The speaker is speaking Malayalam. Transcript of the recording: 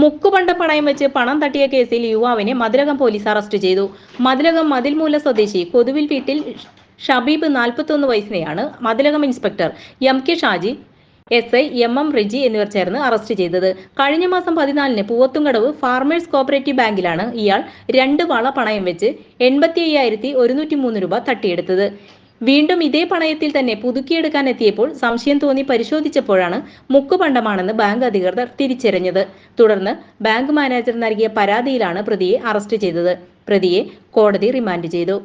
മുക്കുപണ്ട പണയം വെച്ച് പണം തട്ടിയ കേസിൽ യുവാവിനെ മതിലകം പോലീസ് അറസ്റ്റ് ചെയ്തു. മതിലകം മതിൽമൂല സ്വദേശി കൊതുവിൽ വീട്ടിൽ ഷബീബ് നാൽപ്പത്തൊന്ന് വയസ്സിനെയാണ് Mathilakam inspector M K Shaji S I M M Riji എന്നിവർ ചേർന്ന് അറസ്റ്റ് ചെയ്തത്. കഴിഞ്ഞ മാസം പതിനാലിന് പൂവത്തുംകടവ് ഫാർമേഴ്സ് കോപ്പറേറ്റീവ് ബാങ്കിലാണ് ഇയാൾ രണ്ട് വള പണയം വെച്ച് എൺപത്തി അയ്യായിരത്തി ഒരുന്നൂറ്റി മൂന്ന് രൂപ തട്ടിയെടുത്തത്. വീണ്ടും ഇതേ പണയത്തിൽ തന്നെ പുതുക്കിയെടുക്കാൻ എത്തിയപ്പോൾ സംശയം തോന്നി പരിശോധിച്ചപ്പോഴാണ് മുക്കുപണ്ടമാണെന്ന് ബാങ്ക് അധികൃതർ തിരിച്ചറിഞ്ഞത്. തുടർന്ന് ബാങ്ക് മാനേജർ നൽകിയ പരാതിയിലാണ് പ്രതിയെ അറസ്റ്റ് ചെയ്തത്. പ്രതിയെ കോടതി റിമാൻഡ് ചെയ്തു.